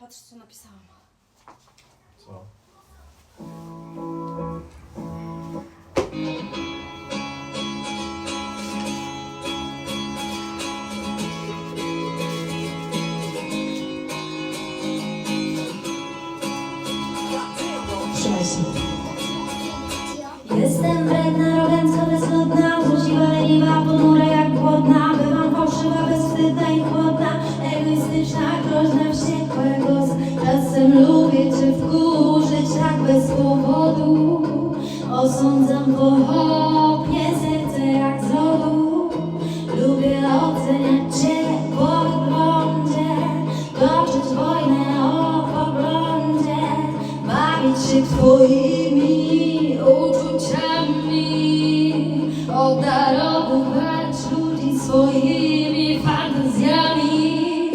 Patrz, co napisałam. Co? Trzymaj się. Jestem wredna, rogańska, bezludna, złośliwa, leniwa, ponura jak głodna Bywam fałszywa, bezwstydna i chłodna Osądzam pochopnie serce jak z Lubię oceniać Cię po wyglądzie. Toczyć wojnę o poglądzie. Bawić się Twoimi uczuciami. Od darowów ludzi swoich.